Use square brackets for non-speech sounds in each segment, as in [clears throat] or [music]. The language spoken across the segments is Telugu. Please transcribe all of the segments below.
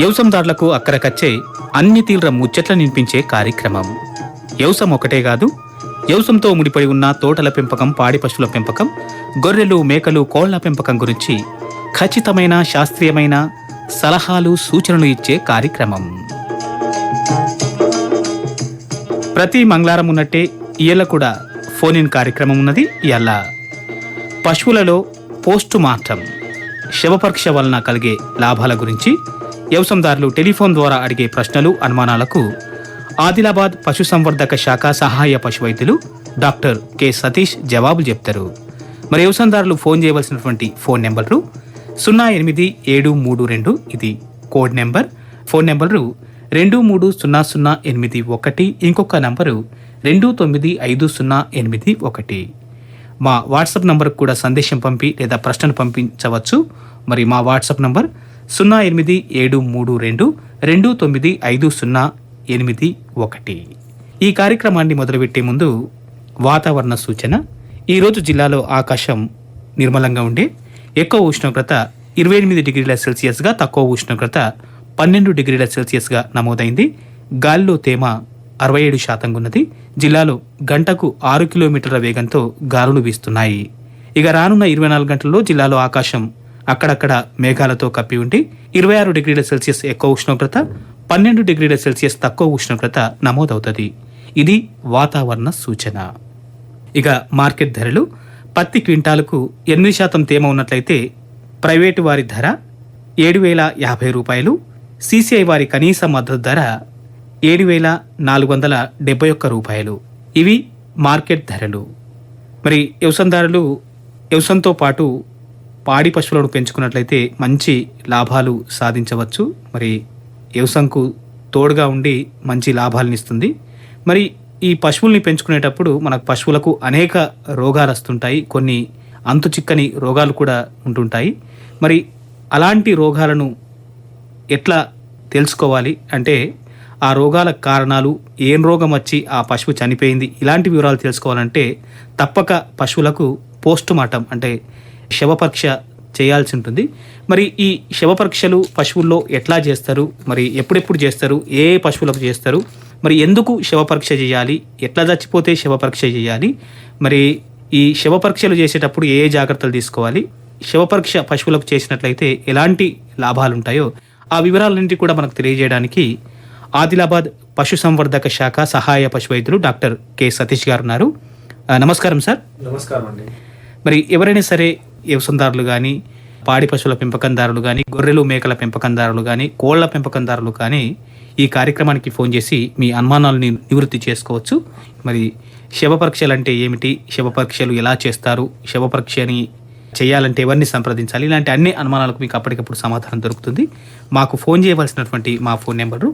యవసందారులకు అక్కరకచ్చే అన్ని తీవ్ర ముచ్చట్లు నింపించే కార్యక్రమం. యవసం ఒకటే కాదు యవసంతో ముడిపడి ఉన్న తోటల పెంపకం పాడి పశువుల పెంపకం గొర్రెలు మేకలు కోళ్ళ పెంపకం గురించి ఖచ్చితమైన శాస్త్రీయమైన సలహాలు సూచనలు ఇచ్చే కార్యక్రమం. ప్రతి మంగళవారం ఉన్నట్టే ఇయ్యాల కూడా ఫోన్ ఇన్ కార్యక్రమం ఉన్నది ఇయ్యాల పశువులలో పోస్టు మార్టం శవపరీక్ష వలన కలిగే లాభాల గురించి వ్యవసందారులు టెలిఫోన్ ద్వారా అడిగే ప్రశ్నలు అనుమానాలకు ఆదిలాబాద్ పశుసంవర్ధక శాఖ సహాయ పశు వైద్యులు డాక్టర్ కె సతీష్ జవాబులు చెప్తారు. మరి వ్యవసందారులు ఫోన్ చేయవలసినటువంటి ఫోన్ నెంబర్లు సున్నా ఎనిమిది ఏడు మూడు రెండు ఇది కోడ్ నెంబర్. ఫోన్ నెంబరు రెండు మూడు సున్నా సున్నా ఎనిమిది ఒకటి ఇంకొక నంబరు రెండు తొమ్మిది ఐదు సున్నా ఎనిమిది ఒకటి. మా వాట్సాప్ నంబర్కు కూడా సందేశం పంపి లేదా ప్రశ్నను పంపించవచ్చు. మరి మా వాట్సాప్ నంబర్ సున్నా ఎనిమిది ఏడు మూడు రెండు రెండు తొమ్మిది ఐదు సున్నా ఎనిమిది ఒకటి. ఈ కార్యక్రమాన్ని మొదలుపెట్టే ముందు వాతావరణ సూచన. ఈరోజు జిల్లాలో ఆకాశం నిర్మలంగా ఉండే. ఎక్కువ ఉష్ణోగ్రత ఇరవై ఎనిమిది డిగ్రీల సెల్సియస్గా తక్కువ ఉష్ణోగ్రత పన్నెండు డిగ్రీల సెల్సియస్గా నమోదైంది. గాలిలో తేమ అరవై ఏడు శాతంగా ఉన్నది. జిల్లాలో గంటకు ఆరు కిలోమీటర్ల వేగంతో గాలులు వీస్తున్నాయి. ఇక రానున్న ఇరవై నాలుగు గంటల్లో జిల్లాలో ఆకాశం అక్కడక్కడ మేఘాలతో కప్పి ఉండి ఇరవై ఆరు డిగ్రీల సెల్సియస్ ఎక్కువ ఉష్ణోగ్రత పన్నెండు డిగ్రీల సెల్సియస్ తక్కువ ఉష్ణోగ్రత నమోదవుతుంది. ఇది వాతావరణ సూచన. ఇక మార్కెట్ ధరలు. పత్తి క్వింటాలకు ఎనిమిది శాతం తేమ ఉన్నట్లయితే ప్రైవేటు వారి ధర ఏడు వేల యాభై రూపాయలు సీసీఐ వారి కనీస మద్దతు ధర ఏడు వేల నాలుగు వందల డెబ్బై ఒక్క రూపాయలు. ఇవి మార్కెట్ ధరలు. మరి వ్యవసందారులు వ్యవసంతో పాటు పాడి పశువులను పెంచుకున్నట్లయితే మంచి లాభాలు సాధించవచ్చు. మరి వ్యవసాయంకు తోడుగా ఉండి మంచి లాభాలను ఇస్తుంది. మరి ఈ పశువుల్ని పెంచుకునేటప్పుడు మన పశువులకు అనేక రోగాలు వస్తుంటాయి. కొన్ని అంతు చిక్కని రోగాలు కూడా ఉంటుంటాయి. మరి అలాంటి రోగాలను ఎట్లా తెలుసుకోవాలి? అంటే ఆ రోగాల కారణాలు ఏం రోగం వచ్చి ఆ పశువు చనిపోయింది ఇలాంటి వివరాలు తెలుసుకోవాలంటే తప్పక పశువులకు పోస్ట్ మార్టం అంటే శవపరీక్ష చేయాల్సి ఉంటుంది మరి ఈ శవపరీక్షలు పశువుల్లో ఎట్లా చేస్తారు? మరి ఎప్పుడెప్పుడు చేస్తారు? ఏ పశువులకు చేస్తారు? మరి ఎందుకు శవపరీక్ష చేయాలి? ఎట్లా చచ్చిపోతే శవపరీక్ష చేయాలి? మరి ఈ శవపరీక్షలు చేసేటప్పుడు ఏ ఏ జాగ్రత్తలు తీసుకోవాలి? శవపరీక్ష పశువులకు చేసినట్లయితే ఎలాంటి లాభాలు ఉంటాయో ఆ వివరాలన్నింటి కూడా మనకు తెలియజేయడానికి ఆదిలాబాద్ పశు సంవర్ధక శాఖ సహాయ పశు వైద్యులు డాక్టర్ కె సతీష్ గారు ఉన్నారు నమస్కారం సార్. నమస్కారం అండి మరి ఎవరైనా సరే వ్యవసాయదారులు కానీ పాడి పశువుల పెంపకందారులు కానీ గొర్రెలు మేకల పెంపకందారులు కానీ కోళ్ళ పెంపకందారులు కానీ ఈ కార్యక్రమానికి ఫోన్ చేసి మీ అనుమానాలని నివృత్తి చేసుకోవచ్చు. మరి శవ పరీక్షలు అంటే ఏమిటి? శవ పరీక్షలు ఎలా చేస్తారు? శవ పరీక్షని చేయాలంటే ఎవరిని సంప్రదించాలి? ఇలాంటి అన్ని అనుమానాలకు మీకు అప్పటికప్పుడు సమాధానం దొరుకుతుంది. మాకు ఫోన్ చేయవలసినటువంటి మా ఫోన్ నెంబరు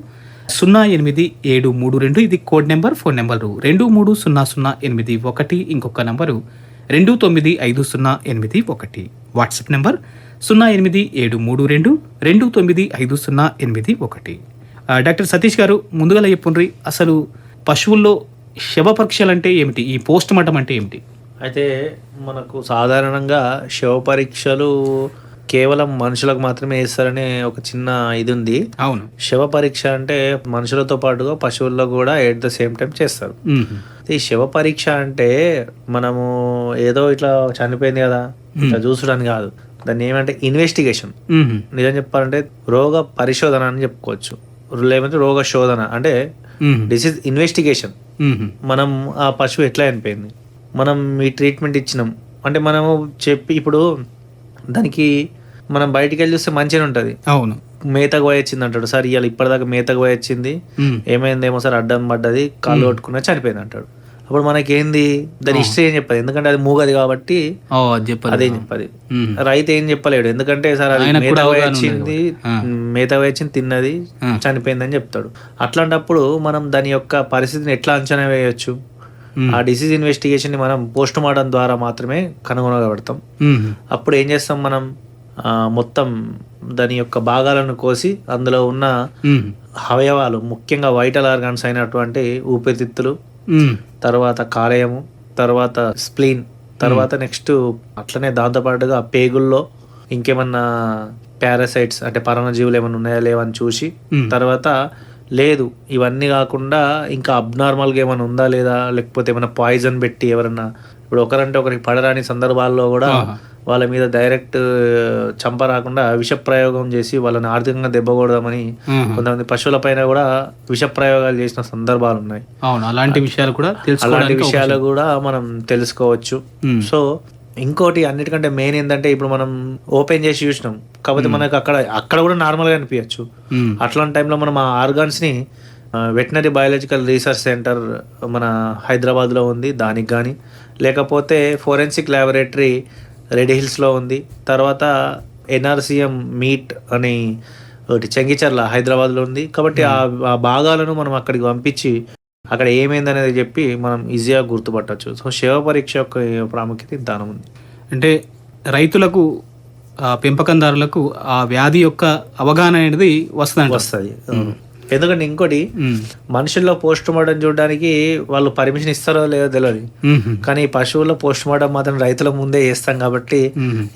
సున్నా ఎనిమిది ఏడు మూడు రెండు ఇది కోడ్ నెంబర్ ఫోన్ నెంబరు రెండు మూడు సున్నా సున్నా ఎనిమిది ఒకటి ఇంకొక నెంబరు రెండు తొమ్మిది ఐదు సున్నా ఎనిమిది ఒకటి. వాట్సాప్ నెంబర్ సున్నా ఎనిమిది ఏడు మూడు రెండు రెండు తొమ్మిది ఐదు సున్నా ఎనిమిది ఒకటి. డాక్టర్ సతీష్ గారు ముందుగా చెప్పుండ్రి అసలు పశువుల్లో శవ పరీక్షలు అంటే ఏమిటి? ఈ పోస్ట్ మార్టం అంటే ఏమిటి? అయితే మనకు సాధారణంగా శవ పరీక్షలు కేవలం మనుషులకు మాత్రమే వేస్తారనే ఒక చిన్న ఇది ఉంది అవును. శవ పరీక్ష అంటే మనుషులతో పాటుగా పశువుల్లో కూడా ఎట్ ద సేమ్ టైం చేస్తారు. ఈ శవ పరీక్ష అంటే మనము ఏదో ఇట్లా చనిపోయింది కదా ఇట్లా చూసడానికి కాదు. దాన్ని ఏమంటే ఇన్వెస్టిగేషన్. నిజం చెప్పాలంటే రోగ పరిశోధన అని చెప్పుకోవచ్చు. లేకపోతే రోగ శోధన అంటే. Disease investigation. మనం ఆ పశువు ఎట్లా చనిపోయింది? మనం ఈ ట్రీట్మెంట్ ఇచ్చినాం. అంటే మనము చెప్పి ఇప్పుడు దానికి మనం బయటికి వెళ్ళి చూస్తే మంచిగా ఉంటుంది. అవును. మేతకు పోయి వచ్చింది అంటాడు. సార్ ఇవాళ ఇప్పటిదాకా మేతకు పోయి వచ్చింది మ్మ్. ఏమైందేమో సార్ అడ్డం పడ్డది కాళ్ళు కొట్టుకున్నా చనిపోయింది అంటాడు. అప్పుడు మనకేంది? దాని హిస్టరీ ఏం చెప్పదు. ఎందుకంటే అది మూగది కాబట్టి అది చెప్పదు. రైతు ఏం చెప్పలేడు. ఎందుకంటే సార్ అది మేత వచ్చింది. మేత వచ్చింది తిన్నది. చనిపోయిందని చెప్తాడు. అట్లాంటప్పుడు మనం దాని యొక్క పరిస్థితిని ఎట్లా అంచనా వేయొచ్చు. ఆ డిసీజ్ ఇన్వెస్టిగేషన్ని మనం పోస్ట్ మార్టం ద్వారా మాత్రమే కనుగొనగలుగుతాం. అప్పుడు ఏం చేస్తాం మనం మొత్తం దాని యొక్క భాగాలను కోసి అందులో ఉన్న. అవయవాలు ముఖ్యంగా వైటల్ ఆర్గాన్స్ అయినటువంటి ఊపిరితిత్తులు. తర్వాత కాలేయము తర్వాత స్ప్లీన్ తర్వాత నెక్స్ట్ అట్లనే దాంతోపాటుగా పేగుల్లో ఇంకేమన్నా పారాసైట్స్ అంటే పరాన్నజీవులు ఏమైనా ఉన్నాయా లేవని చూసి. తర్వాత లేదు ఇవన్నీ కాకుండా ఇంకా అబ్నార్మల్గా ఏమైనా ఉందా లేదా లేకపోతే ఏమైనా పాయిజన్ పెట్టి ఎవరన్నా ఇప్పుడు ఒకరంటే ఒకరికి పడరాని సందర్భాల్లో కూడా. వాళ్ళ మీద డైరెక్ట్ చంప రాకుండా విష ప్రయోగం చేసి వాళ్ళని ఆర్థికంగా దెబ్బకూడదామని. కొంతమంది పశువుల పైన కూడా విష ప్రయోగాలు చేసిన సందర్భాలు ఉన్నాయి అవును అలాంటి విషయాలు కూడా అలాంటి విషయాలు కూడా మనం తెలుసుకోవచ్చు. సో ఇంకోటి అన్నిటికంటే మెయిన్ ఏంటంటే ఇప్పుడు మనం ఓపెన్ చేసి చూసినాం. కాకపోతే మనకు అక్కడ అక్కడ కూడా నార్మల్గా అనిపించచ్చు. మ్మ్. అట్లాంటి టైంలో మనం ఆ ఆర్గాన్స్ని వెటనరీ బయాలజికల్ రీసెర్చ్ సెంటర్ మన హైదరాబాద్లో ఉంది దానికి కానీ లేకపోతే ఫోరెన్సిక్ ల్యాబొరేటరీ రెడ్ హిల్స్లో ఉంది. తర్వాత ఎన్ఆర్సిఎం మీట్ అని ఒకటి చెంగిచర్ల హైదరాబాద్లో ఉంది. కాబట్టి ఆ ఆ భాగాలను మనం అక్కడికి పంపించి అక్కడ ఏమైందనేది చెప్పి మనం ఈజీగా గుర్తుపట్టవచ్చు సో శవ పరీక్ష యొక్క ప్రాముఖ్యత ఇంత ఉంది. అంటే రైతులకు పెంపకందారులకు ఆ వ్యాధి యొక్క అవగాహన అనేది వస్తుంది. వస్తుంది ఎందుకంటే ఇంకోటి. మనుషుల్లో పోస్ట్ మార్టం చూడడానికి వాళ్ళు పర్మిషన్ ఇస్తారో లేదో తెలియదు. కానీ పశువుల్లో పోస్ట్ మార్టం మాత్రం రైతుల ముందే చేస్తాం కాబట్టి.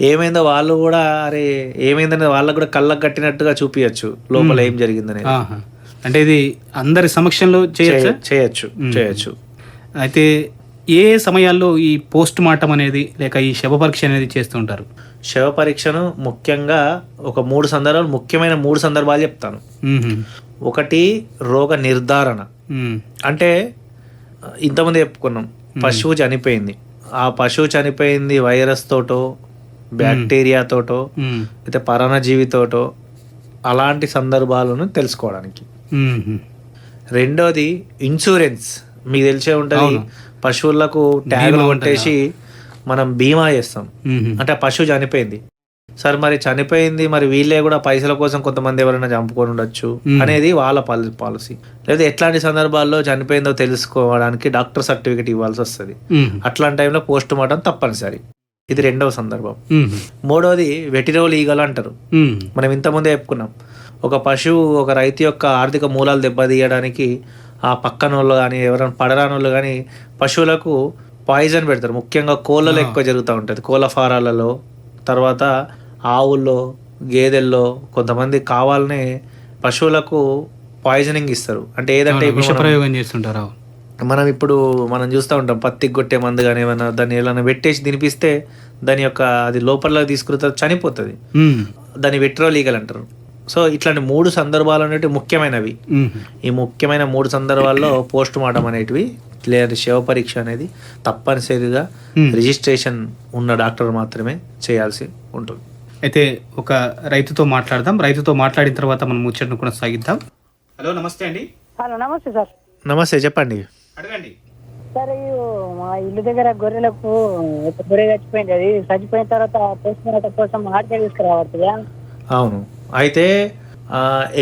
ఏమైందో వాళ్ళు కూడా అరే ఏమైందనేది వాళ్ళకు కూడా కళ్ళకు కట్టినట్టుగా చూపించచ్చు లోపల ఏం జరిగిందనేది. ఆహా. అంటే ఇది అందరి సమక్షంలో చేయొచ్చా? చేయ- చేయొచ్చు చేయొచ్చు. అయితే ఏ సమయాల్లో ఈ పోస్ట్ మార్టం అనేది లేక ఈ శవ పరీక్ష అనేది చేస్తుంటారు శవ పరీక్షను ముఖ్యంగా ఒక మూడు సందర్భాలు ముఖ్యమైన మూడు సందర్భాలు చెప్తాను. ఒకటి రోగ నిర్ధారణ. అంటే ఇంతమంది చెప్పుకున్నాం పశువు చనిపోయింది. ఆ పశువు చనిపోయింది వైరస్ తోటో బ్యాక్టీరియా తోటో. అయితే పరాన్నజీవితోటో అలాంటి సందర్భాలను తెలుసుకోవడానికి. రెండోది ఇన్సూరెన్స్ మీకు తెలిసే ఉంటుంది. పశువులకు ట్యాగులు కొట్టేసి మనం బీమా చేస్తాం. అంటే పశువు చనిపోయింది సార్ మరి చనిపోయింది మరి వీళ్ళే కూడా పైసల కోసం కొంతమంది ఎవరైనా చంపుకొని ఉండొచ్చు. అనేది వాళ్ళ పాలసీ పాలసీ లేదా ఎట్లాంటి సందర్భాల్లో చనిపోయిందో తెలుసుకోవడానికి డాక్టర్ సర్టిఫికేట్ ఇవ్వాల్సి వస్తుంది. అట్లాంటి టైంలో పోస్ట్ మార్టం తప్పనిసరి ఇది రెండవ సందర్భం. మూడవది వెటిరోల్ ఈగలు అంటారు. మనం ఇంతకుముందే చెప్పుకున్నాం ఒక పశువు ఒక రైతు యొక్క ఆర్థిక మూలాలు దెబ్బతీయడానికి ఆ పక్కన వాళ్ళు కానీ ఎవరైనా పడరాని వాళ్ళు కానీ పశువులకు పాయిజన్ పెడతారు. ముఖ్యంగా కోళ్ళలో ఎక్కువ జరుగుతూ ఉంటుంది. కోళ్ళ ఫారాలలో తర్వాత ఆవుల్లో గేదెల్లో కొంతమంది కావాలనే పశువులకు పాయిజనింగ్ ఇస్తారు. అంటే ఏదంటే ప్రయోగం చేస్తుంటారు? మనం ఇప్పుడు మనం చూస్తూ ఉంటాం. పత్తికి కొట్టే మందు కానీ ఏమైనా దాన్ని ఏమైనా పెట్టేసి తినిపిస్తే దాని యొక్క అది లోపల తీసుకున్న చనిపోతుంది. దాన్ని వెట్రోల్ ఈగలు అంటారు. సో ఇట్లాంటి మూడు సందర్భాలు అనేవి ముఖ్యమైనవి. ఈ ముఖ్యమైన మూడు సందర్భాల్లో పోస్ట్ మార్టం అనేటివి లేదా శవ పరీక్ష అనేది తప్పనిసరిగా. రిజిస్ట్రేషన్ ఉన్న డాక్టర్ మాత్రమే చేయాల్సి ఉంటుంది. అయితే ఒక రైతుతో మాట్లాడదాం. రైతుతో మాట్లాడిన తర్వాత మనం ముచ్చటను కూడా సాగిద్దాం హలో నమస్తే అండి. హలో నమస్తే సార్. నమస్తే చెప్పండి. అడగండి. సార్ మా ఇల్లు దగ్గర గొర్రెలకు గొర్రె చచ్చిపోయింది అది. చచ్చిపోయిన తర్వాత పోస్ట్ మార్టం కోసం ఆడికే తీసుకురావడుతుందా అవును. అయితే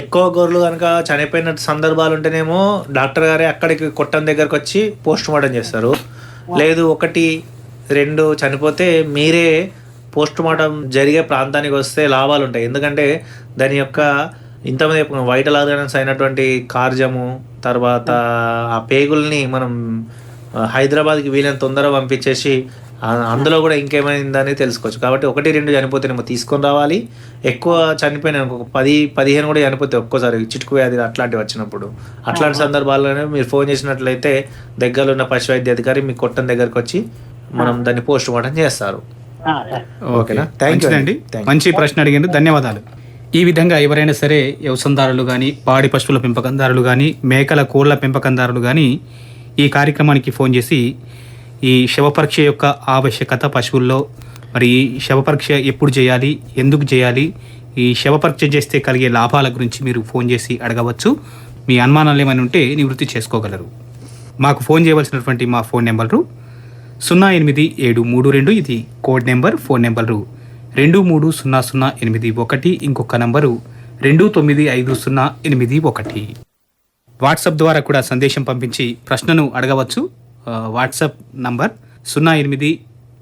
ఎక్కువ గొర్రెలు కనుక చనిపోయిన సందర్భాలు ఉంటేనేమో డాక్టర్ గారే అక్కడికి కొట్టం దగ్గరకు వచ్చి పోస్ట్ మార్టం చేస్తారు. లేదు ఒకటి రెండు చనిపోతే మీరే పోస్ట్ మార్టం జరిగే ప్రాంతానికి వస్తే లాభాలు ఉంటాయి. ఎందుకంటే దాని యొక్క ఇంతమంది వైటల్ ఆర్గానన్స్ అయినటువంటి కార్జము తర్వాత ఆ పేగుల్ని మనం హైదరాబాద్కి వీలైన తొందరగా పంపించేసి అందులో కూడా ఇంకేమైందని తెలుసుకోవచ్చు. కాబట్టి ఒకటి రెండు చనిపోతేనేమో తీసుకొని రావాలి. ఎక్కువ చనిపోయిన ఒక పది పదిహేను కూడా చనిపోతే ఒక్కోసారి. చిటుకు వ్యాధి అట్లాంటివి వచ్చినప్పుడు. అట్లాంటి సందర్భాల్లోనే మీరు ఫోన్ చేసినట్లయితే దగ్గరలో ఉన్న పశు వైద్య అధికారి మీ కొట్టం దగ్గరకు వచ్చి మనం దాన్ని పోస్ట్ మార్టం చేస్తారు. ఓకేనా? థ్యాంక్ యూ యూ మంచి ప్రశ్న అడిగింది ధన్యవాదాలు. ఈ విధంగా ఎవరైనా సరే వ్యవసాయదారులు కానీ పాడి పశువుల పెంపకందారులు కానీ మేకల కోళ్ళ పెంపకందారులు కానీ ఈ కార్యక్రమానికి ఫోన్ చేసి ఈ శవపరీక్ష యొక్క ఆవశ్యకత పశువుల్లో. మరి ఈ శవపరీక్ష ఎప్పుడు చేయాలి? ఎందుకు చేయాలి? ఈ శవపరీక్ష చేస్తే కలిగే లాభాల గురించి మీరు ఫోన్ చేసి అడగవచ్చు. మీ అనుమానాలు ఏమైనా ఉంటే నివృత్తి చేసుకోగలరు. మాకు ఫోన్ చేయవలసినటువంటి మా ఫోన్ నెంబరు సున్నా ఎనిమిది ఏడు మూడు రెండు. ఇది కోడ్ నెంబర్ ఫోన్ నెంబరు రెండు మూడు సున్నా సున్నా ఎనిమిది ఒకటి. ఇంకొక నంబరు రెండు తొమ్మిది ఐదు సున్నా ఎనిమిది ఒకటి. వాట్సాప్ ద్వారా కూడా సందేశం పంపించి ప్రశ్నను అడగవచ్చు. వాట్సాప్ నంబర్ సున్నా ఎనిమిది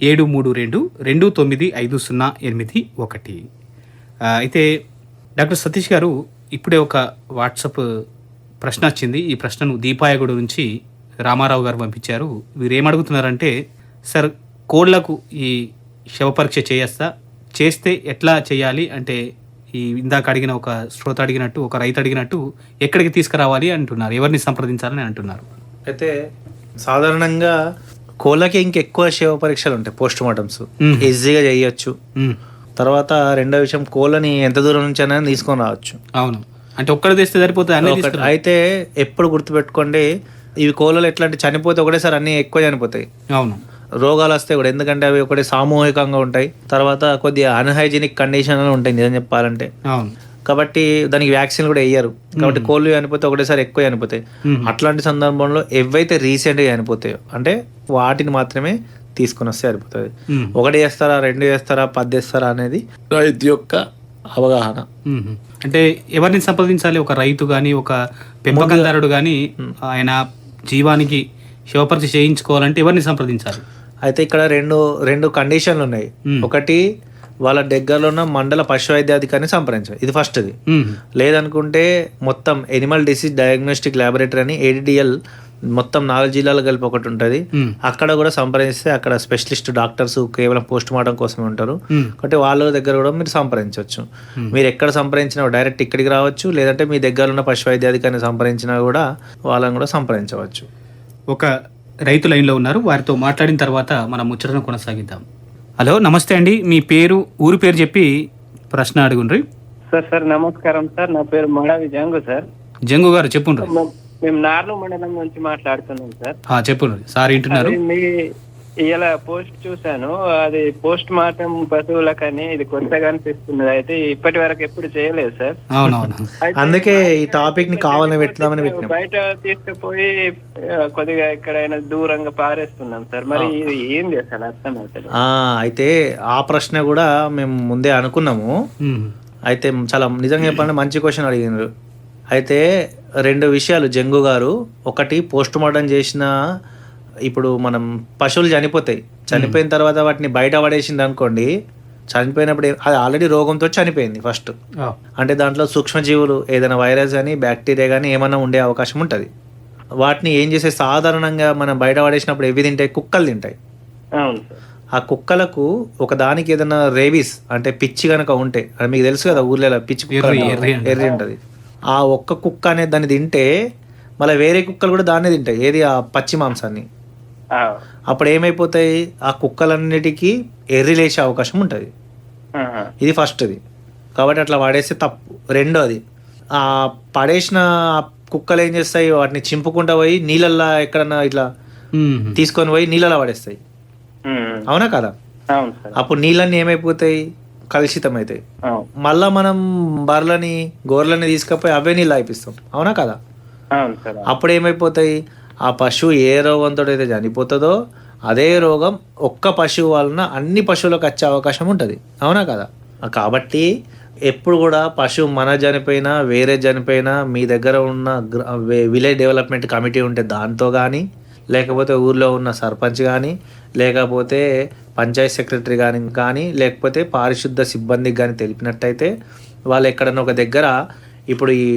ఏడు మూడు రెండు రెండు తొమ్మిది ఐదు సున్నా ఎనిమిది ఒకటి. అయితే డాక్టర్ సతీష్ గారు ఇప్పుడే ఒక వాట్సాప్ ప్రశ్న వచ్చింది. ఈ ప్రశ్నను దీపాయగుడు నుంచి రామారావు గారు పంపించారు. వీరు ఏమడుగుతున్నారంటే సార్ కోళ్ళకు ఈ శవపరీక్ష చేయస్తా. చేస్తే ఎట్లా చేయాలి? అంటే ఈ ఇందాక అడిగిన ఒక శ్రోత అడిగినట్టు ఒక రైతు అడిగినట్టు ఎక్కడికి తీసుకురావాలి? అంటున్నారు. ఎవరిని సంప్రదించాలని అంటున్నారు. అయితే సాధారణంగా కోళ్ళకి ఇంకెక్కువ శవ పరీక్షలు ఉంటాయి పోస్ట్ మార్టమ్స్. ఈజీగా చేయొచ్చు. తర్వాత రెండో విషయం కోళ్ళని ఎంత దూరం నుంచి అయినా తీసుకొని రావచ్చు. అవును. అంటే ఒక్కడు తెస్తే సరిపోతుంది అయితే ఎప్పుడు గుర్తుపెట్టుకోండి ఇవి కోళ్ళలు ఎట్లా అంటే చనిపోతే ఒకటేసారి అన్ని ఎక్కువ చనిపోతాయి. అవును. రోగాలు వస్తాయి కూడా ఎందుకంటే అవి ఒకటి సామూహికంగా ఉంటాయి. తర్వాత కొద్దిగా అన్హైజీనిక్ కండిషన్ ఉంటాయి నిజం చెప్పాలంటే. అవును. కాబట్టి దానికి వ్యాక్సిన్ కూడా వేయరు. కాబట్టి కోళ్ళు చనిపోతే ఒకటేసారి ఎక్కువ చనిపోతాయి. అట్లాంటి సందర్భంలో ఏవైతే రీసెంట్గా చనిపోతాయో అంటే వాటిని మాత్రమే తీసుకొని వస్తే సరిపోతుంది. ఒకటి చేస్తారా రెండు చేస్తారా పది చేస్తారా అనేది రైతు యొక్క అవగాహన. అంటే ఎవరిని సంప్రదించాలి? ఒక రైతు కానీ ఒక పెంపకందారుడు కానీ ఆయన జీవానికి శివపరిచ చేయించుకోవాలంటే ఎవరిని సంప్రదించాలి? అయితే ఇక్కడ రెండు రెండు కండిషన్లు ఉన్నాయి. ఒకటి వాళ్ళ దగ్గరలో ఉన్న మండల పశు వైద్యాధికారిని సంప్రదించాలి ఇది ఫస్ట్ది. లేదనుకుంటే మొత్తం ఎనిమల్ డిసీజ్ డయాగ్నోస్టిక్ ల్యాబొరేటరీ అని ఏడిడిఎల్ మొత్తం నాలుగు జిల్లాలు కలిపి ఒకటి ఉంటుంది. అక్కడ కూడా సంప్రదిస్తే అక్కడ స్పెషలిస్ట్ డాక్టర్స్ కేవలం పోస్ట్ మార్టం కోసమే ఉంటారు. కాబట్టి వాళ్ళ దగ్గర కూడా మీరు సంప్రదించవచ్చు. మీరు ఎక్కడ సంప్రదించినా డైరెక్ట్ ఇక్కడికి రావచ్చు. లేదంటే మీ దగ్గర ఉన్న పశు వైద్యాధికారిని సంప్రదించినా కూడా వాళ్ళని కూడా సంప్రదించవచ్చు. ఒక రైతు లైన్లో ఉన్నారు. వారితో మాట్లాడిన తర్వాత మనం ముచ్చటను కొనసాగిద్దాం. హలో నమస్తే అండి. మీ పేరు ఊరి పేరు చెప్పి ప్రశ్న అడుగుండ్రి. సార్ సార్ నమస్కారం సార్. నా పేరు మడావి జంగు సార్. జంగు గారు చెప్పుండ్రి. మేము- నార్లు మండలం నుంచి మాట్లాడుతున్నాం సార్. ఆ, చెప్పుండ్రి. సార్ వింటున్నారు. మీ ఇలా పోస్ట్ చూశాను. అది పోస్ట్ మార్టం పశువులకని ఇది కొత్తగా అనిపిస్తున్నది అయితే ఇప్పటి వరకు ఎప్పుడు చేయలేదు సార్. అవునవును. అందుకే ఈ టాపిక్ని కావాలని పెట్టినాం. బయట తీసుకుపోయి ఆ, కొద్దిగా ఎక్కడైనా దూరంగా పారేస్తున్నాం సార్. మరి ఇది ఏంది అసలు అర్థం అవుతుంది ఆ, అయితే ఆ ప్రశ్న కూడా మేము ముందే అనుకున్నాము. అయితే చాలా నిజంగా చెప్పాలంటే మంచి క్వశ్చన్ అడిగినారు అయితే రెండు విషయాలు. జంగు గారు ఒకటి పోస్ట్ మార్టం చేసిన ఇప్పుడు మనం పశువులు చనిపోతాయి. చనిపోయిన తర్వాత వాటిని బయట పడేసింది అనుకోండి చనిపోయినప్పుడు అది ఆల్రెడీ రోగంతో చనిపోయింది ఫస్ట్ అంటే దాంట్లో సూక్ష్మజీవులు ఏదైనా వైరస్ కానీ బ్యాక్టీరియా కానీ ఏమైనా ఉండే అవకాశం ఉంటుంది. వాటిని ఏం చేసే సాధారణంగా మనం బయట పడేసినప్పుడు ఎవి తింటాయి? కుక్కలు తింటాయి. అవును సార్. ఆ కుక్కలకు ఒక దానికి ఏదైనా రేబీస్ అంటే పిచ్చి కనుక ఉంటే అది మీకు తెలుసు కదా ఊర్లో పిచ్చి కుక్క ఎర్రి, ఉంటుంది. ఆ ఒక్క కుక్క అనేది దాన్ని తింటే మళ్ళీ వేరే కుక్కలు కూడా దాన్నే తింటాయి. ఏది? ఆ పచ్చి మాంసాన్ని. అప్పుడు ఏమైపోతాయి ఆ కుక్కలన్నిటికీ ఎర్రి లేచే అవకాశం ఉంటుంది. ఇది ఫస్ట్ది. కాబట్టి అట్లా వాడేస్తే తప్పు. రెండోది ఆ పడేసిన కుక్కలు ఏం చేస్తాయి? వాటిని చింపుకుంటా పోయి నీళ్ళల్లో ఎక్కడన్నా ఇట్లా. తీసుకొని పోయి నీళ్ళలో పడేస్తాయి. అవునా కదా? అవును సార్. అప్పుడు నీళ్ళన్నీ ఏమైపోతాయి? కలుషితం అవుతాయి అవును. మళ్ళా మనం బర్రెలని గోర్లని తీసుకపోయి అవే నీళ్ళు అయిపిస్తాం అవునా కదా? అవును సార్ అప్పుడు ఏమైపోతాయి ఆ పశువు ఏ రోగంతో అయితే చనిపోతుందో అదే రోగం ఒక్క పశువు వలన అన్ని పశువులకు వచ్చే అవకాశం ఉంటుంది. అవునా కదా? కాబట్టి ఎప్పుడు కూడా పశువు మన చనిపోయినా వేరే చనిపోయినా మీ దగ్గర ఉన్న విలేజ్ డెవలప్మెంట్ కమిటీ ఉంటే దాంతో కానీ లేకపోతే ఊర్లో ఉన్న సర్పంచ్ కానీ లేకపోతే పంచాయత్ సెక్రటరీ కానీ కానీ లేకపోతే పారిశుద్ధ సిబ్బందికి కానీ తెలిపినట్టయితే వాళ్ళు ఎక్కడన్నా ఒక దగ్గర ఇప్పుడు ఈ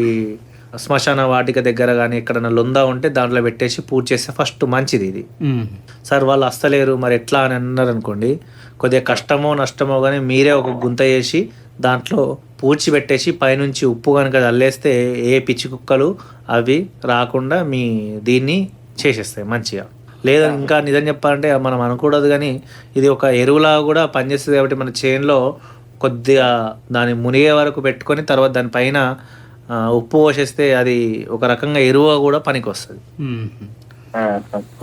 శ్మశాన వాటిక దగ్గర కానీ ఎక్కడన్నా లొందా ఉంటే దాంట్లో పెట్టేసి పూజ చేస్తే ఫస్ట్ మంచిది ఇది. సార్ వాళ్ళు వస్తలేరు మరి ఎట్లా అని అన్నారు అనుకోండి కొద్దిగా కష్టమో నష్టమో కానీ మీరే ఒక గుంత చేసి దాంట్లో పూడ్చి పెట్టేసి పైనుంచి ఉప్పు కనుక చల్లేస్తే ఏ పిచ్చి కుక్కలు అవి రాకుండా మీ దీన్ని చేసేస్తాయి మంచిగా లేదా ఇంకా నిజం చెప్పాలంటే మనం అనకూడదు కానీ ఇది ఒక ఎరువులా కూడా పనిచేస్తుంది కాబట్టి మన చేనులో కొద్దిగా దాన్ని మునిగే వరకు పెట్టుకొని తర్వాత దానిపైన ఉప్పు పోసేస్తే అది ఒక రకంగా ఎరువుగా కూడా పనికి వస్తుంది.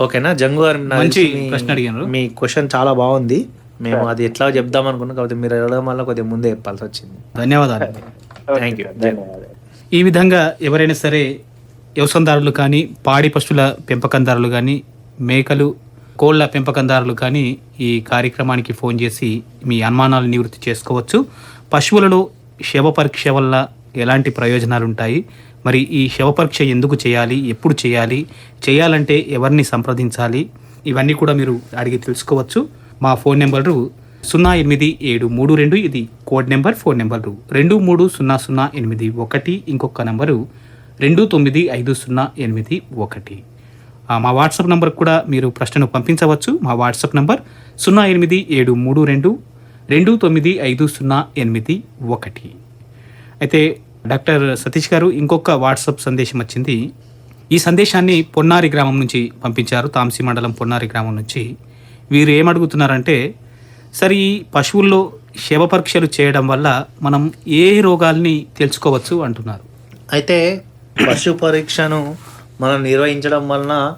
ఓకేనా? జంగు గారు మంచి ప్రశ్న అడిగారు. మీ క్వశ్చన్ చాలా బాగుంది. మేము అది ఎట్లా చెప్దాం అనుకున్నాం కాబట్టి మీరు అడగడం వల్ల కొద్దిగా ముందే చెప్పాల్సి వచ్చింది. ధన్యవాదాలు. సార్, ధన్యవాదాలు. ఈ విధంగా ఎవరైనా సరే వ్యవసాయదారులు కానీ పాడి పశువుల పెంపకందారులు కానీ మేకలు కోళ్ళ పెంపకందారులు కానీ ఈ కార్యక్రమానికి ఫోన్ చేసి మీ అనుమానాలు నివృత్తి చేసుకోవచ్చు. పశువులలో శవ పరీక్ష వల్ల ఎలాంటి ప్రయోజనాలు ఉంటాయి మరి ఈ శవపరీక్ష ఎందుకు చేయాలి? ఎప్పుడు చేయాలి? చేయాలంటే ఎవరిని సంప్రదించాలి? ఇవన్నీ కూడా మీరు అడిగి తెలుసుకోవచ్చు. మా ఫోన్ నెంబరు సున్నా ఎనిమిది ఏడు మూడు రెండు ఇది కోడ్ నెంబర్ ఫోన్ నెంబరు రెండు మూడు సున్నా సున్నా ఎనిమిది ఒకటి ఇంకొక నెంబరు రెండు తొమ్మిది ఐదు సున్నా ఎనిమిది ఒకటి. మా వాట్సాప్ నంబర్ కూడా మీరు ప్రశ్నను పంపించవచ్చు. మా వాట్సాప్ నంబర్ సున్నా ఎనిమిది ఏడు మూడు రెండు రెండు తొమ్మిది ఐదు సున్నా ఎనిమిది ఒకటి. అయితే డాక్టర్ సతీష్ గారు ఇంకొక వాట్సాప్ సందేశం వచ్చింది. ఈ సందేశాన్ని పొన్నారి గ్రామం నుంచి పంపించారు. తాంసీ మండలం పొన్నారి గ్రామం నుంచి. వీరు ఏమడుగుతున్నారంటే సరే ఈ పశువుల్లో శవ పరీక్షలు చేయడం వల్ల మనం ఏ రోగాల్ని తెలుసుకోవచ్చు? అంటున్నారు. అయితే పశు పరీక్షను మనం నిర్వహించడం వలన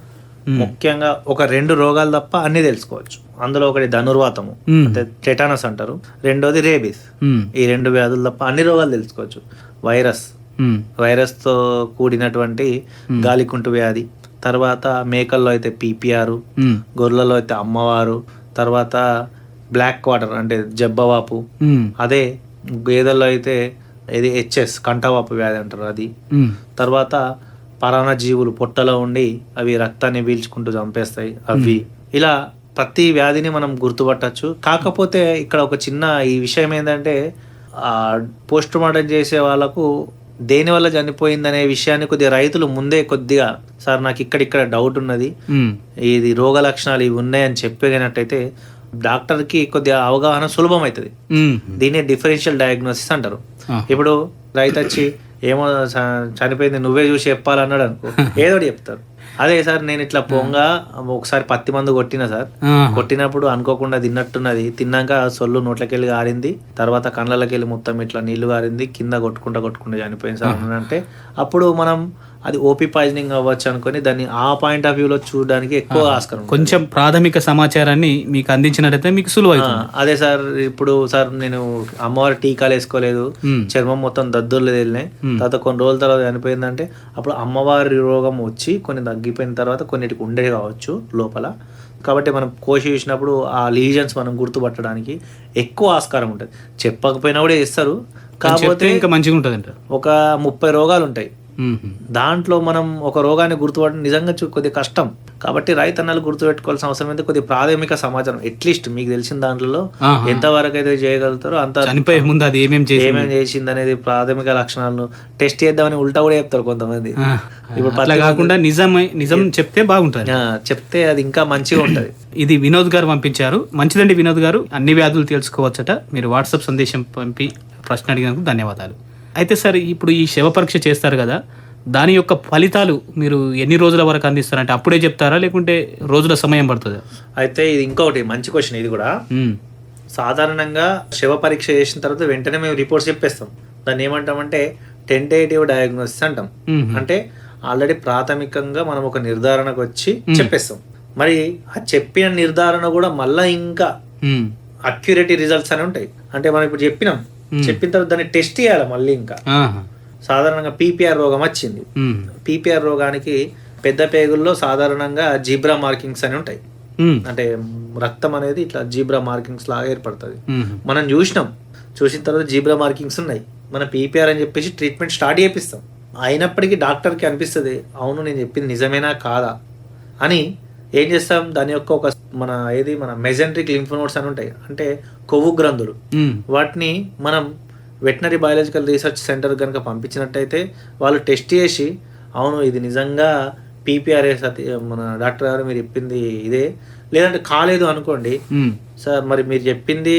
ముఖ్యంగా ఒక రెండు రోగాలు తప్ప అన్ని తెలుసుకోవచ్చు. అందులో ఒకటి ధనుర్వాతము. అంటే టెటానస్ అంటారు రెండోది రేబీస్. ఈ రెండు వ్యాధులు తప్ప అన్ని రోగాలు తెలుసుకోవచ్చు వైరస్ మ్మ్. వైరస్తో కూడినటువంటి గాలికుంటు వ్యాధి తర్వాత మేకల్లో అయితే పీపీఆర్. గొర్రెలలో అయితే అమ్మవారు తర్వాత బ్లాక్ వాటర్ అంటే జబ్బవాపు. అదే గేదెల్లో అయితే ఇది హెచ్ఎస్ కంటవాపు వ్యాధి అంటారు అది. తర్వాత పరాణ జీవులు పొట్టలో ఉండి అవి రక్తాన్ని పీల్చుకుంటూ చంపేస్తాయి అవి ఇలా ప్రతి వ్యాధిని మనం గుర్తుపట్టచ్చు కాకపోతే ఇక్కడ ఒక చిన్న ఈ విషయం ఏంటంటే పోస్ట్ మార్టం చేసే వాళ్ళకు దేని వల్ల చనిపోయిందనే విషయాన్ని కొద్దిగా రైతులు ముందే కొద్దిగా సార్ నాకు ఇక్కడిక్కడ డౌట్ ఉన్నది. ఇది రోగ లక్షణాలు ఇవి ఉన్నాయని చెప్పగలిగినట్టయితే డాక్టర్కి కొద్దిగా అవగాహన సులభం అవుతుంది. దీన్ని డిఫరెన్షియల్ డయాగ్నోసిస్ అంటారు. ఇప్పుడు రైతు వచ్చి ఏమో చనిపోయింది నువ్వే చూసి చెప్పాలన్నాడు అనుకో ఏదో చెప్తారు అదే సార్ నేను ఇట్లా పొంగా ఒకసారి పత్తి మందు కొట్టిన సార్. కొట్టినప్పుడు అనుకోకుండా తిన్నట్టున్నది. తిన్నాక సొల్లు నోట్లకెళ్ళి గారింది. తర్వాత కళ్ళకి వెళ్ళి మొత్తం ఇట్లా నీళ్ళు గారింది. కింద కొట్టుకుంటా కొట్టుకుంటా చనిపోయింది సార్. అంటే అప్పుడు మనం అది ఓపీ పాయిజనింగ్ అవ్వచ్చు అనుకొని దాన్ని ఆ పాయింట్ ఆఫ్ వ్యూలో చూడడానికి ఎక్కువ ఆస్కారం. కొంచెం ప్రాథమిక సమాచారాన్ని మీకు అందించినట్టయితే మీకు సులువు అదే సార్ ఇప్పుడు సార్ నేను అమ్మవారి టీకాలు వేసుకోలేదు. చర్మం మొత్తం దద్దుర్లు వెళ్ళినాయి తర్వాత కొన్ని రోజుల తర్వాత చనిపోయిందంటే అప్పుడు అమ్మవారి రోగం వచ్చి కొన్ని తగ్గిపోయిన తర్వాత కొన్నిటికి ఉండేది కావచ్చు లోపల. కాబట్టి మనం కోసి చూసినప్పుడు ఆ లీజన్స్ మనం గుర్తుపట్టడానికి ఎక్కువ ఆస్కారం ఉంటుంది. చెప్పకపోయినా కూడా ఇస్తారు కాకపోతే ఇంకా మంచిగా ఉంటుంది ఒక ముప్పై రోగాలు ఉంటాయి. దాంట్లో మనం ఒక రోగాన్ని గుర్తుపట్టడం నిజంగా కొద్దిగా కష్టం. కాబట్టి రైతన్నలు గుర్తుపెట్టుకోవాల్సిన అవసరం అయితే కొద్ది ప్రాథమిక సమాచారం అట్లీస్ట్ మీకు తెలిసిన దాంట్లో. ఎంతవరకు అయితే చేయగలుగుతారో అంత చనిపోయే ముందు అది ఏమేమి చేసింది? అనేది ప్రాథమిక లక్షణాలను టెస్ట్ చేద్దామని ఉల్టా కూడా చెప్తారు కొంతమంది. ఇప్పుడు అట్లా కాకుండా నిజమే నిజం చెప్తే బాగుంటుంది. చెప్తే అది ఇంకా మంచిగా ఉంటది. [clears throat] ఇది వినోద్ గారు పంపించారు. మంచిదండి వినోద్ గారు. అన్ని వ్యాధులు తెలుసుకోవచ్చట. మీరు వాట్సాప్ సందేశం పంపి ప్రశ్న అడిగినందుకు ధన్యవాదాలు. అయితే సార్ ఇప్పుడు ఈ శవ పరీక్ష చేస్తారు కదా దాని యొక్క ఫలితాలు మీరు ఎన్ని రోజుల వరకు అందిస్తారంటే అప్పుడే చెప్తారా లేకుంటే రోజుల సమయం పడుతుందా? అయితే ఇది ఇంకొకటి మంచి క్వశ్చన్ ఇది కూడా. సాధారణంగా శవ పరీక్ష చేసిన తర్వాత వెంటనే మేము రిపోర్ట్స్ చెప్పేస్తాం. దాన్ని ఏమంటామంటే టెంటేటివ్ డయాగ్నోసిస్ అంటాం. అంటే ఆల్రెడీ ప్రాథమికంగా మనం ఒక నిర్ధారణకు వచ్చి చెప్పేస్తాం. మరి ఆ చెప్పిన నిర్ధారణ కూడా మళ్ళా ఇంకా. అక్యురేట్ రిజల్ట్స్ అని ఉంటాయి. అంటే మనం ఇప్పుడు చెప్పినాం చెప్పిన తర్వాత దాన్ని టెస్ట్ చేయాలి మళ్ళీ ఇంకా. సాధారణంగా పీపీఆర్ రోగం వచ్చింది. మ్మ్. పీపీఆర్ రోగానికి పెద్ద పేగుల్లో సాధారణంగా జీబ్రా మార్కింగ్స్ అని ఉంటాయి. మ్మ్. అంటే రక్తం అనేది ఇట్లా జీబ్రా మార్కింగ్స్ లాగా ఏర్పడుతుంది. మనం చూసినాం. చూసిన తర్వాత జీబ్రా మార్కింగ్స్ ఉన్నాయి. మన పీపీఆర్ అని చెప్పేసి ట్రీట్మెంట్ స్టార్ట్ చేపిస్తాం. అయినప్పటికీ డాక్టర్కి అనిపిస్తుంది అవును నేను చెప్పింది నిజమేనా కాదా? అని ఏం చేస్తాం? దాని యొక్క ఒక మన ఏది? మన మెజెంట్రిక్ లింఫ్ నోట్స్ అని ఉంటాయి. అంటే కొవ్వు గ్రంథులు. వాటిని మనం వెటనరీ బయాలజికల్ రీసెర్చ్ సెంటర్ కనుక పంపించినట్టయితే వాళ్ళు టెస్ట్ చేసి అవును ఇది నిజంగా పీపీఆర్ఏ సతి మన డాక్టర్ గారు మీరు చెప్పింది ఇదే. లేదంటే కాలేదు అనుకోండి. సార్ మరి మీరు చెప్పింది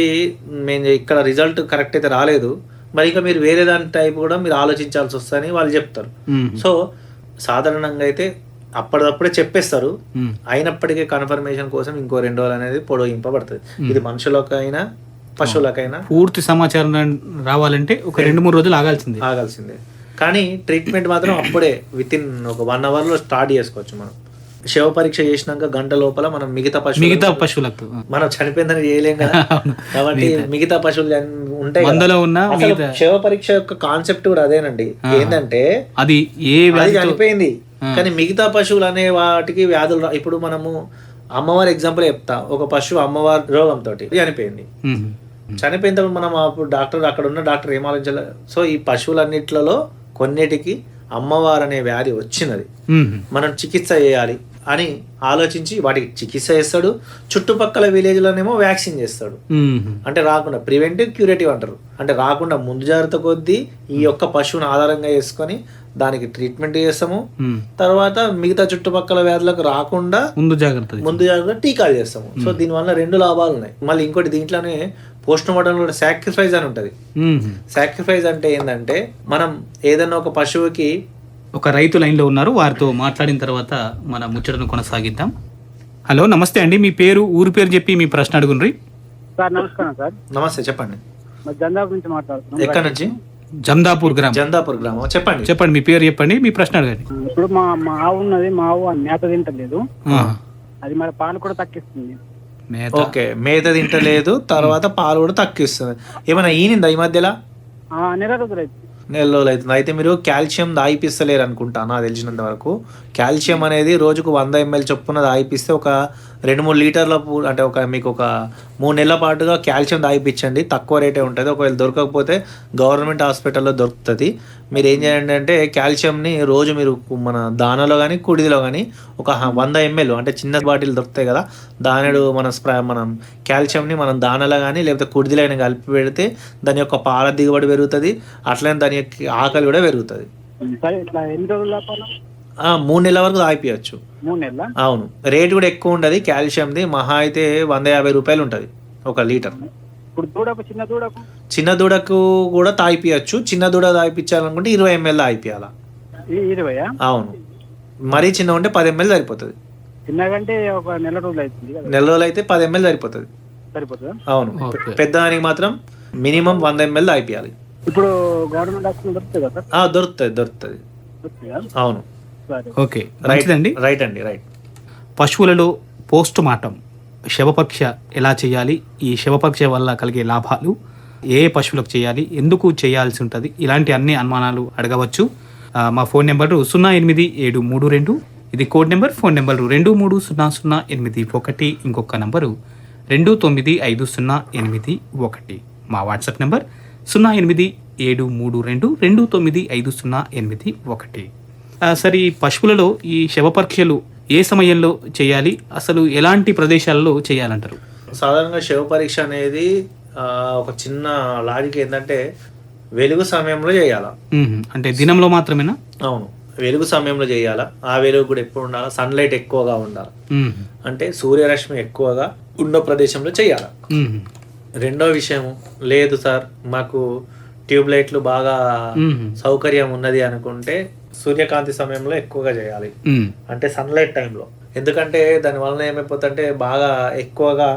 మేము ఇక్కడ రిజల్ట్ కరెక్ట్ అయితే రాలేదు. మరి ఇంకా మీరు వేరే దాని టైప్ కూడా మీరు ఆలోచించాల్సి వస్తుందని వాళ్ళు చెప్తారు. సో సాధారణంగా అయితే అప్పటిదప్పుడే చెప్పేస్తారు. అయినప్పటికీ కన్ఫర్మేషన్ కోసం ఇంకో రెండు రోజులు అనేది పొడిగింపబడుతుంది. ఇది మనుషులకైనా పశువులకైనా పూర్తి సమాచారం రావాలంటే ఒక రెండు మూడు రోజులు ఆగాల్సిందే. ఆగాల్సిందే. కానీ ట్రీట్మెంట్ మాత్రం అప్పుడే విత్ ఇన్ ఒక వన్ అవర్లో స్టార్ట్ చేసుకోవచ్చు మనం. శవ పరీక్ష చేసినాక గంట లోపల మనం మిగతా పశువులు మిగతా పశువులకు. మనం చనిపోయిందని చేయలేం కదా. [laughs] కాబట్టి మిగతా పశువులు ఉంటాయి. వందలో ఉన్న శవ పరీక్ష యొక్క కాన్సెప్ట్ కూడా అదేనండి. ఏంటంటే అది ఏ అది వ్యాధితో చనిపోయింది. కానీ మిగతా పశువులు అనే వాటికి వ్యాధులు ఇప్పుడు మనము అమ్మవారి ఎగ్జాంపుల్ చెప్తా. ఒక పశువు అమ్మవారి రోగంతో చనిపోయింది. మ్మ్. చనిపోయిన తర్వాత మనం అప్పుడు డాక్టర్ అక్కడ ఉన్న డాక్టర్ ఏం ఆలోచించాలి సో ఈ పశువులన్నిట్లలో కొన్నిటికి అమ్మవారు అనే వ్యాధి వచ్చినది. మనం చికిత్స చేయాలి. అని ఆలోచించి వాటికి చికిత్స చేస్తాడు. చుట్టుపక్కల విలేజ్లోనేమో వ్యాక్సిన్ చేస్తాడు. అంటే రాకుండా ప్రివెంటివ్ క్యూరేటివ్ అంటారు. అంటే రాకుండా ముందు జాగ్రత్త కొద్దీ ఈ యొక్క పశువుని ఆధారంగా చేసుకొని దానికి ట్రీట్మెంట్ చేస్తాము. తర్వాత మిగతా చుట్టుపక్కల వ్యాధులకు రాకుండా ముందు జాగ్రత్త ముందు జాగ్రత్త టీకాలు చేస్తాము. సో దీనివల్ల రెండు లాభాలు ఉన్నాయి. మళ్ళీ ఇంకోటి దీంట్లోనే పోస్ట్ మార్టం కూడా సాక్రిఫైస్ అని ఉంటుంది. సాక్రిఫైస్ అంటే ఏంటంటే మనం ఏదైనా ఒక పశువుకి ఒక రైతు లైన్లో ఉన్నారు. వారితో మాట్లాడిన తర్వాత మన ముచ్చటను కొనసాగిద్దాం. హలో నమస్తే అండి. మీ పేరు ఊరి పేరు చెప్పి మీ ప్రశ్న అడుగుండ్రి. సార్ నమస్కారం సార్. నమస్తే చెప్పండి. మా జందాపు నుంచి మాట్లాడుతున్నాం. ఎక్కడి నుంచి? జమ్దాపూర్ గ్రామం. జందాపూర్ గ్రామం. చెప్పండి. చెప్పండి మీ పేరు చెప్పండి మీ ప్రశ్న అడగండి. ఇప్పుడు మా మా ఆవు ఉన్నది మా ఆవు మేత తింటలేదు. ఆ. అది మరి పాలు కూడా తగ్గిస్తుంది. మేత. ఓకే మేత తింటలేదు తర్వాత పాలు కూడా తక్కువ ఏమైనా ఈనిందా ఈ మధ్యలో? ఆ, నెల రోజులు నెల రోజులు అవుతుంది అయితే మీరు కాల్షియం దాయిపిస్తలేరు అనుకుంటాను నాకు తెలిసినంత వరకు. కాల్షియం అనేది రోజుకు వంద ఎంఎల్ చొప్పున దాయిపిస్తే ఒక రెండు మూడు లీటర్ల అంటే ఒక మీకు ఒక మూడు నెలల పాటుగా కాల్షియం తాగిపించండి. తక్కువ రేటే ఉంటుంది. ఒకవేళ దొరకకపోతే గవర్నమెంట్ హాస్పిటల్లో దొరుకుతుంది. మీరు ఏం చేయండి అంటే కాల్షియంని రోజు మీరు మన దానలో కానీ కుడిదిలో కానీ ఒక వంద ఎంఎల్ అంటే చిన్న బాటిల్ దొరుకుతాయి కదా దానిడు మన స్ప్రా మనం కాల్షియంని మనం దానాలో కానీ లేకపోతే కుడిదిలో అయినా కలిపి పెడితే దాని యొక్క పాల దిగుబడి పెరుగుతుంది. అట్లనే దాని యొక్క ఆకలి కూడా పెరుగుతుంది. మూడు నెలల వరకు దాయిపోయచ్చు మూడు నెలల? అవును. రేట్ కూడా ఎక్కువ ఉండదు కాల్షియంది మహా అయితే వంద యాభై రూపాయలు ఉంటుంది ఒక లీటర్. ఇప్పుడు దూడకు చిన్న దూడకు? చిన్న దూడకు కూడా తాగిపియచ్చు చిన్న దూడ తాగిపించాలనుకుంటే ఇరవై ఎంఎల్ తాగిపియాల. ఈ ఇరవయా? అవును. మరీ చిన్న ఉంటే పది ఎంఎల్ సరిపోతుంది. చిన్నగంటే ఒక నెల రోజులు అవుతుంది కదా? నెల రోజులు అయితే పది ఎంఎల్ సరిపోతుంది. సరిపోతుందా? అవును. ఓకే. పెద్దదానికి మాత్రం మినిమం వంద ఎంఎల్ తాగిపియాలి. ఇప్పుడు గవర్నమెంట్ హాస్పిటల్ దొరుకుతుంది కదా దొరుకుతుంది. దొరుకుతుంది? అవును. ఓకే రైట్ మంచిదండి. రైట్ అండి రైట్ పశువులలో పోస్ట్ మార్టం శవపక్ష ఎలా చేయాలి ఈ శవపక్ష వల్ల కలిగే లాభాలు ఏ పశువులకు చేయాలి ఎందుకు చేయాల్సి ఉంటుంది ఇలాంటి అన్ని అనుమానాలు అడగవచ్చు. మా ఫోన్ నెంబరు సున్నా ఎనిమిది ఏడు మూడు రెండు ఇది కోడ్ నెంబర్ ఫోన్ నెంబరు రెండు మూడు సున్నా సున్నా ఎనిమిది ఒకటి ఇంకొక నంబరు రెండు తొమ్మిది ఐదు సున్నా ఎనిమిది ఒకటి. మా వాట్సాప్ నెంబర్ సున్నా ఎనిమిది ఏడు మూడు రెండు రెండు తొమ్మిది ఐదు సున్నా ఎనిమిది ఒకటి. సరే ఈ పశువులలో ఈ శవ పరీక్షలు ఏ సమయంలో చేయాలి? అసలు ఎలాంటి ప్రదేశాల్లో చేయాలంటారు? సాధారణంగా శవ పరీక్ష అనేది ఒక చిన్న లాజిక్ ఏంటంటే వెలుగు సమయంలో చేయాలా. అంటే దినంలో మాత్రమేనా? అవును. వెలుగు సమయంలో చేయాలా. ఆ వెలుగు కూడా ఎప్పుడు ఉండాలా? సన్లైట్ ఎక్కువగా ఉండాలి. అంటే సూర్యరశ్మి ఎక్కువగా ఉన్న ప్రదేశంలో చేయాలి. రెండో విషయం లేదు సార్ మాకు ట్యూబ్ లైట్లు బాగా. సౌకర్యం ఉన్నది అనుకుంటే సూర్యకాంతి సమయంలో ఎక్కువగా చేయాలి. అంటే సన్లైట్ టైంలో ఎందుకంటే దాని వలన ఏమైపోతుందంటే బాగా ఎక్కువగా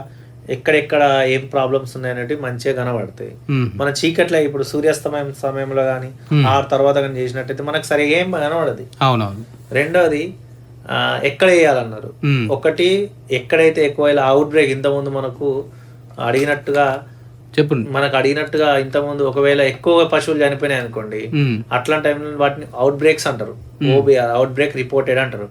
ఎక్కడెక్కడ ఏం ప్రాబ్లమ్స్ ఉన్నాయనేవి మంచిగా కనబడతాయి. మన చీకట్లో ఇప్పుడు సూర్యాస్తమయం సమయంలో కానీ. ఆ తర్వాత కానీ చేసినట్టయితే మనకు సరిగా ఏం కనబడదు అవునవును రెండోది ఎక్కడ వేయాలన్నారు. ఒకటి ఎక్కడైతే ఎక్కువ అవుట్ బ్రేక్ ఇంతకుముందు మనకు అడిగినట్టుగా చెప్పండి మనకు అడిగినట్టుగా ఇంతకుముందు ఒకవేళ ఎక్కువ పశువులు చనిపోయినాయి అనుకోండి. అట్లాంటి టైంలో వాటిని అవుట్ బ్రేక్స్ అంటారు అవుట్ బ్రేక్ రిపోర్టెడ్ అంటారు.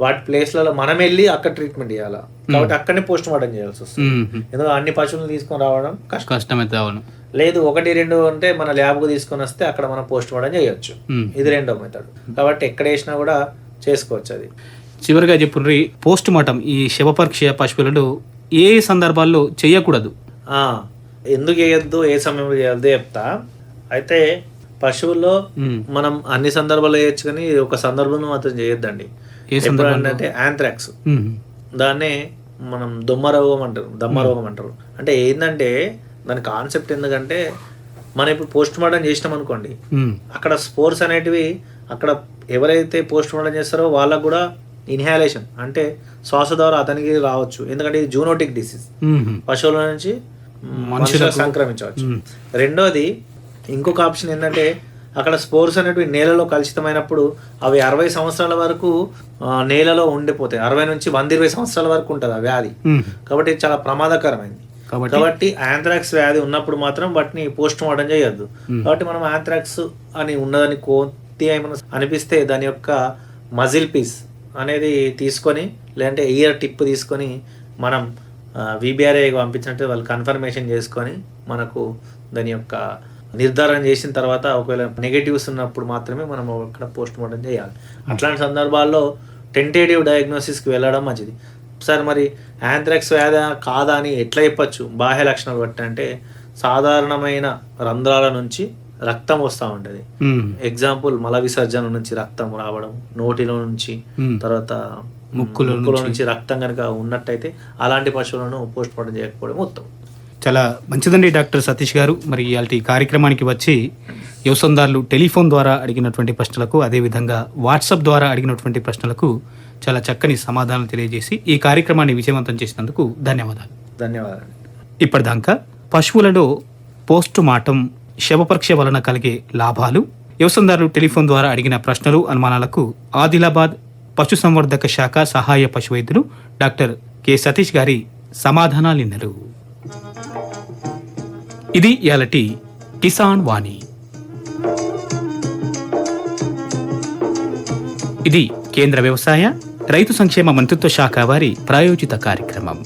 వాటి ప్లేస్లలో మనం వెళ్ళి అక్కడ ట్రీట్మెంట్ చేయాలి? కాబట్టి అక్కడనే పోస్ట్ మార్టం చేయాల్సి వస్తుంది. ఎందుకంటే అన్ని పశువులను తీసుకొని రావడం కష్టం. కష్టమైతే అవును. లేదు ఒకటి రెండు అంటే మన ల్యాబ్కు తీసుకొని వస్తే అక్కడ మనం పోస్ట్ మార్టం చేయొచ్చు. ఇది రెండో మెథడ్ కాబట్టి ఎక్కడ వేసినా కూడా చేసుకోవచ్చు అది. చివరిగా చెప్పుండ్రి పోస్ట్ మార్టం ఈ శవ పరీక్ష పశువులలో ఏ ఏ సందర్భాల్లో చేయకూడదు? ఆ, ఎందుకు వేయొద్దు ఏ సమయంలో చేయొద్దు చెప్తా అయితే పశువుల్లో. మనం అన్ని సందర్భాల్లో చేయొచ్చు కానీ ఒక సందర్భంలో మాత్రం చేయొద్దండి అంటే యాంథ్రాక్స్ మ్మ్. దాన్నే మనం దొమ్మ రోగం అంటారు దమ్మ రోగం అంటారు అంటే ఏంటంటే దాని కాన్సెప్ట్ ఎందుకంటే మనం ఇప్పుడు పోస్ట్ మార్టం చేసినాం అనుకోండి. అక్కడ స్పోర్స్ అనేటివి అక్కడ ఎవరైతే పోస్ట్ మార్టం చేస్తారో వాళ్ళకు కూడా ఇన్హాలేషన్ అంటే శ్వాస ద్వారా అతనికి రావచ్చు ఎందుకంటే ఇది జూనోటిక్ డిసీజ్. పశువుల నుంచి మనుషులకు సంక్రమించవచ్చు. రెండోది ఇంకొక ఆప్షన్ ఏంటంటే అక్కడ స్పోర్స్ అనేటివి నేలలో కలుషితమైనప్పుడు అవి అరవై సంవత్సరాల వరకు నేలలో ఉండిపోతాయి అరవై నుంచి వంద ఇరవై సంవత్సరాల వరకు ఉంటుంది ఆ వ్యాధి. కాబట్టి చాలా ప్రమాదకరమైంది కాబట్టి ఆంథ్రాక్స్ వ్యాధి ఉన్నప్పుడు మాత్రం వాటిని పోస్ట్ మార్టం చేయొద్దు. కాబట్టి మనం ఆంథ్రాక్స్ అని ఉన్నదని కోతి ఏమైనా అనిపిస్తే దాని యొక్క మజిల్ పీస్ అనేది తీసుకొని లేదంటే ఇయర్ టిప్ తీసుకొని మనం విబిఆర్ఐకి పంపించినట్టు వాళ్ళు కన్ఫర్మేషన్ చేసుకొని మనకు దాని యొక్క నిర్ధారణ చేసిన తర్వాత ఒకవేళ నెగటివ్స్ ఉన్నప్పుడు మాత్రమే మనం అక్కడ పోస్ట్ మార్టం చేయాలి అట్లాంటి సందర్భాల్లో టెంటేటివ్ డయాగ్నోసిస్కి వెళ్ళడం మంచిది సార్ మరి యాంథ్రాక్స్ వ్యాధ కాదా అని ఎట్లా చెప్పచ్చు బాహ్య లక్షణాలు బట్టి అంటే సాధారణమైన రంధ్రాల నుంచి రక్తం వస్తూ ఉంటుంది. ఎగ్జాంపుల్ మల విసర్జన నుంచి రక్తం రావడం నోటిలో నుంచి. తర్వాత ముక్కులో నుంచి. రక్తం కనుక ఉన్నట్టయితే అలాంటి పశువులను పోస్ట్ మార్టం చేయకపోవడం ఉత్తమం. చాలా మంచిదండి డాక్టర్ సతీష్ గారు. మరి ఈ కార్యక్రమానికి వచ్చి వ్యవసాయదారులు టెలిఫోన్ ద్వారా అడిగినటువంటి ప్రశ్నలకు అదేవిధంగా వాట్సాప్ ద్వారా అడిగినటువంటి ప్రశ్నలకు చాలా చక్కని సమాధానం తెలియజేసి ఈ కార్యక్రమాన్ని విజయవంతం చేసినందుకు ధన్యవాదాలు. ధన్యవాదాలు. ఇప్పటిదాకా పశువులలో పోస్టు మార్టం శవపరీక్ష వలన కలిగే లాభాలు వ్యవసాయదారులు టెలిఫోన్ ద్వారా అడిగిన ప్రశ్నలు అనుమానాలకు ఆదిలాబాద్ పశుసంవర్ధక శాఖ సహాయ పశు వైద్యులు డాక్టర్ కె సతీష్ గారి సమాధానాలు విన్నారు ఇది ఇయాలటి కిసాన్ వాణి. ఇది కేంద్ర వ్యవసాయ రైతు సంక్షేమ మంత్రిత్వ శాఖ వారి ప్రాయోజిత కార్యక్రమం.